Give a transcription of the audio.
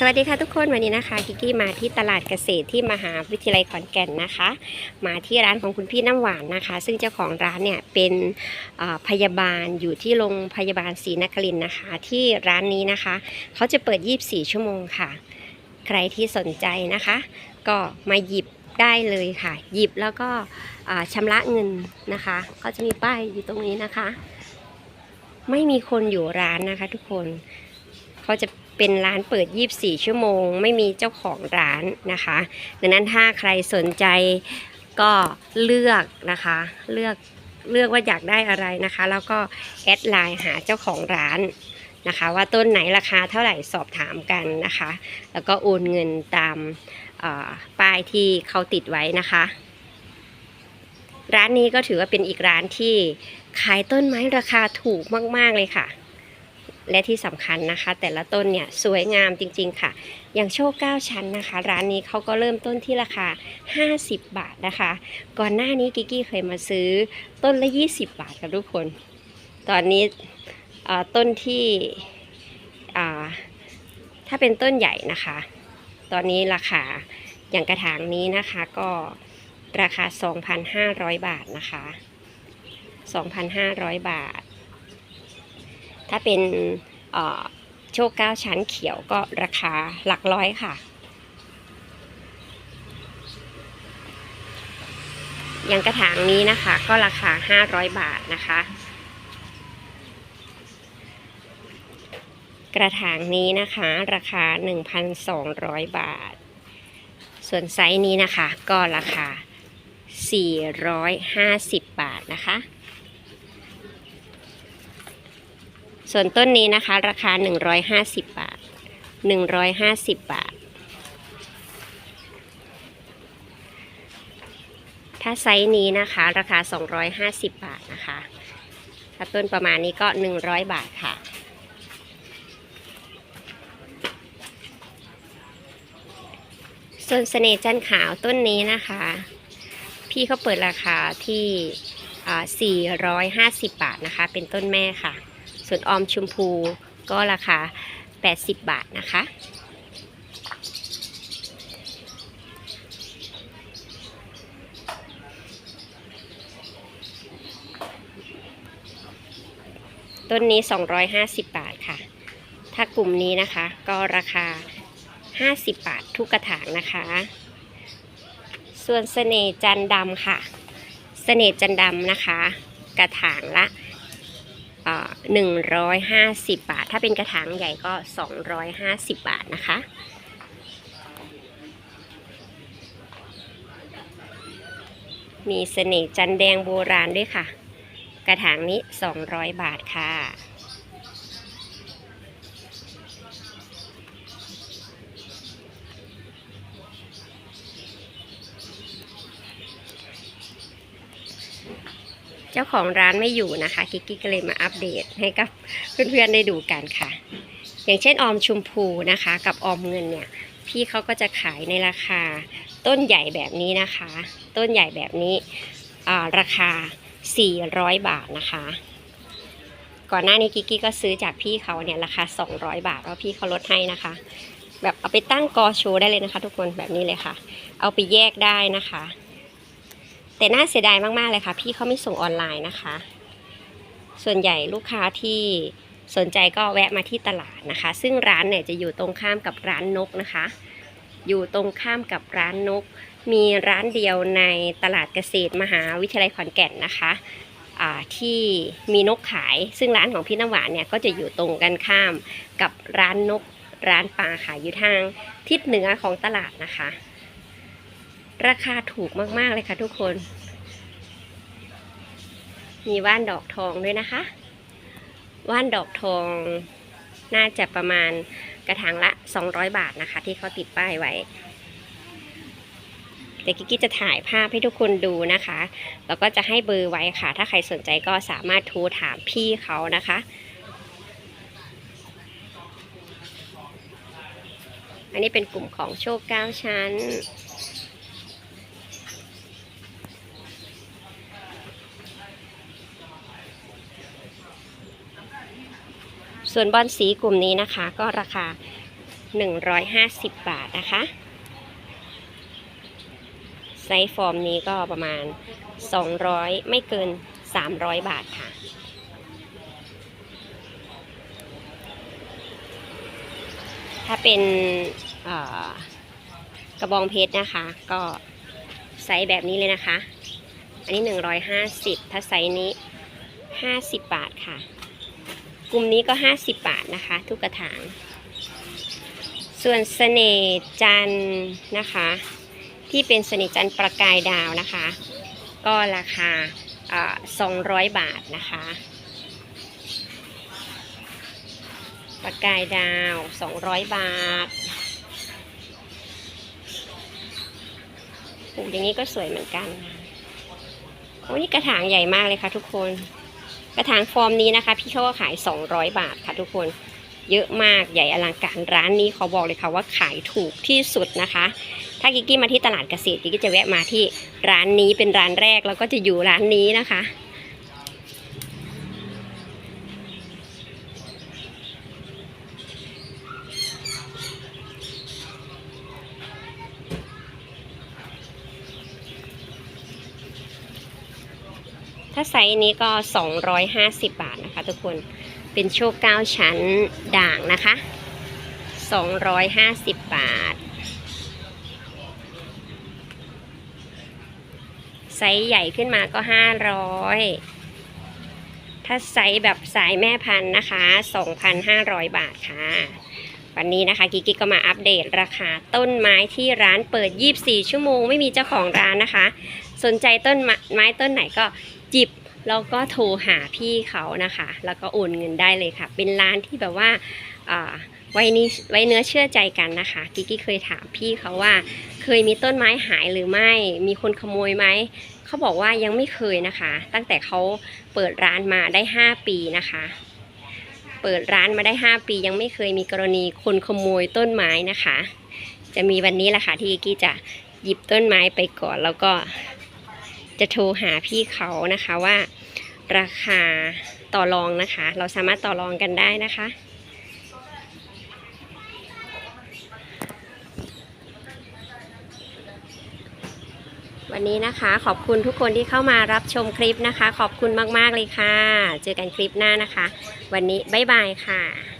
สวัสดีค่ะทุกคนวันนี้นะคะกิกกี้มาที่ตลาดเกษตรที่มหาวิทยาลัยขอนแก่นนะคะ มาที่ร้านของคุณพี่น้ำหวานนะคะ ซึ่งเจ้าของร้านเนี่ยเป็นพยาบาลอยู่ที่โรงพยาบาลศรีนครินนะคะ ที่ร้านนี้นะคะ เขาจะเปิด 24 ชั่วโมงค่ะ ใครที่สนใจนะคะ ก็มาหยิบได้เลยค่ะ หยิบแล้วก็อ่าชำระเงินนะคะ ก็จะมีป้ายอยู่ตรงนี้นะคะ ไม่มีคนอยู่ร้านนะคะ ทุกคนเขาจะ เป็นร้านเปิด 24 ชั่วโมง ไม่มีเจ้าของร้านนะคะ ดังนั้นถ้าใครสนใจก็เลือกนะคะ เลือกเลือกว่าอยากได้อะไรนะคะ แล้วก็แอดไลน์หาเจ้าของร้านนะคะ ว่าต้นไหนราคาเท่าไหร่สอบถามกันนะคะ แล้วก็โอนเงินตามป้ายที่เขาติดไว้นะคะ ร้านนี้ก็ถือว่าเป็นอีกร้านที่ขายต้นไม้ราคาถูกมาก ๆ เลยค่ะ และที่สำคัญนะคะ แต่ละต้นเนี่ยสวยงามจริง ๆ ค่ะ อย่างโชคเก้าชั้นนะคะ ร้านนี้เขาก็เริ่มต้นที่ราคา 50 บาทนะคะ ก่อนหน้านี้กิกกี้เคยมาซื้อต้นละ 20 บาทค่ะทุกคน ตอนนี้ต้นที่ถ้าเป็นต้นใหญ่นะคะ ตอนนี้ราคาอย่างกระถางนี้นะคะก็ราคา 2,500 บาทนะคะ 2,500 บาท ถ้าเป็นช่อโชคเก้าชั้นเขียวก็ราคาหลักร้อยค่ะ อย่างกระถางนี้นะคะก็ราคา 500 บาทนะคะ กระถางนี้นะคะราคา 1,200 บาท ส่วนไซส์นี้นะคะก็ราคา 450 บาทนะคะ ส่วนต้นนี้นะคะ ราคา 150 บาท 150 บาท ถ้าไซส์นี้นะคะ ราคา 250 บาทนะคะ ถ้าต้นประมาณนี้ก็ 100 บาทค่ะส่วนเสน่ห์จันขาวต้นนี้นะคะ พี่เขาเปิดราคาที่อ่า450 บาทนะคะ เป็นต้นแม่ค่ะ ส่วนออมชมพูก็ราคา 80 บาทนะคะ ต้นนี้ 250 บาทค่ะ ถ้ากลุ่มนี้นะคะก็ราคา 50 บาททุกกระถางนะคะ ส่วนเสน่จันดำค่ะ เสน่จันดำนะคะ กระถางละ หนึ่งร้อยห้าสิบบาท ถ้าเป็นกระถางใหญ่ก็สองร้อยห้าสิบบาทนะคะ มีเสน่ห์จันแดงโบราณด้วยค่ะ กระถางนี้สองร้อยบาทค่ะ เจ้าของร้านไม่อยู่นะคะกิกกี้ก็เลยมาอัปเดตให้กับเพื่อนๆได้ดูกันค่ะ อย่างเช่นออมชุมพูนะคะ กับออมเงินเนี่ยพี่เขาก็จะขายในราคา ต้นใหญ่แบบนี้นะคะ ต้นใหญ่แบบนี้ราคา 400 บาทนะคะ ก่อนหน้านี้กิกกี้ก็ซื้อจากพี่เขาเนี่ยราคา 200 บาทเพราะพี่เขาลดให้นะคะ แบบเอาไปตั้งกอโชว์ได้เลยนะคะ ทุกคนแบบนี้เลยค่ะ เอาไปแยกได้นะคะ แต่น่าเสียดายมากๆเลยค่ะ พี่เขาไม่ส่งออนไลน์นะคะ ส่วนใหญ่ลูกค้าที่สนใจก็แวะมาที่ตลาดนะคะ ซึ่งร้านเนี่ยจะอยู่ตรงข้ามกับร้านนกนะคะ อยู่ตรงข้ามกับร้านนก มีร้านเดียวในตลาดเกษตรมหาวิทยาลัยขอนแก่นนะคะที่มีนกขาย ซึ่งร้านของพี่น้ำหวานเนี่ยก็จะอยู่ตรงกันข้ามกับร้านนกร้านปลาขายอยู่ทางทิศเหนือของตลาดนะคะ ราคาถูกมากๆเลยค่ะทุกคน มีว่านดอกทองด้วยนะคะ ว่านดอกทองน่าจะประมาณกระถางละ 200 บาทนะคะ ที่เขาติดป้ายไว้แต่กิกกี้จะถ่ายภาพให้ทุกคนดูนะคะ แล้วก็จะให้เบอร์ไว้ค่ะ ถ้าใครสนใจก็สามารถโทรถามพี่เขานะคะ อันนี้เป็นกลุ่มของโชคเก้าชั้น ส่วนบอลสีกลุ่มนี้นะคะ ก็ราคา 150 บาทนะคะ ไซส์ฟอร์มนี้ก็ประมาณ 200 ไม่เกิน 300 บาทค่ะ ถ้าเป็นกระบองเพชรนะคะ ก็ไซส์แบบนี้เลยนะคะ อันนี้ 150 ถ้าไซส์นี้ 50 บาทค่ะ กลุ่มนี้ก็ 50 บาทนะคะ ทุกกระถาง ส่วนเสน่จันนะคะ ที่เป็นเสน่จันประกายดาวนะคะ ก็ราคาอ่า200 บาทนะคะ ประกายดาว 200 บาทปลูกอย่างนี้ก็สวยเหมือนกันโอ้นี่กระถางใหญ่มากเลยค่ะทุกคน กระถางฟอร์มนี้นะคะ พี่เขาก็ขาย 200 บาทค่ะทุกคนเยอะมากใหญ่อลังการร้านนี้เขาบอกเลยค่ะว่าขายถูกที่สุดนะคะ ถ้ากิกกี้มาที่ตลาดเกษตรกิกกี้จะแวะมาที่ร้านนี้เป็นร้านแรกแล้วก็จะอยู่ร้านนี้นะคะ ถ้าไซส์นี้ก็ 250 บาทนะคะ ทุกคนเป็นโชค9ชั้นด่างนะคะ 250 บาท ไซส์ใหญ่ขึ้นมาก็ 500 ถ้าไซส์แบบสายแม่พันธุ์นะคะ 2,500 บาทค่ะวันนี้นะคะกิกกิกก็มาอัปเดตราคาต้นไม้ที่ร้านเปิด 24 ชั่วโมง ไม่มีเจ้าของร้านนะคะ สนใจต้นไม้ต้นไหนก็ จิบแล้วก็โทรหาพี่เขานะคะ แล้วก็โอนเงินได้เลยค่ะ เป็นร้านที่แบบว่าไว้นี้ไว้เนื้อเชื่อใจกันนะคะกิกกี้เคยถามพี่เขาว่า เคยมีต้นไม้หายหรือไม่ มีคนขโมยไหมเขาบอกว่ายังไม่เคยนะคะ ตั้งแต่เขาเปิดร้านมาได้ 5 ปีนะคะ เปิดร้านมาได้ 5 ปี ยังไม่เคยมีกรณีคนขโมยต้นไม้นะคะ จะมีวันนี้แหละค่ะที่กิกกี้จะหยิบต้นไม้ไปก่อนแล้วก็ จะโทรหาพี่เขานะคะว่า ราคาต่อรองนะคะ เราสามารถต่อรองกันได้นะคะวันนี้นะคะขอบคุณทุกคนที่เข้ามารับชมคลิปนะคะ ขอบคุณมาก ๆ เลยค่ะ เจอกันคลิปหน้านะคะ วันนี้บ๊ายบายค่ะ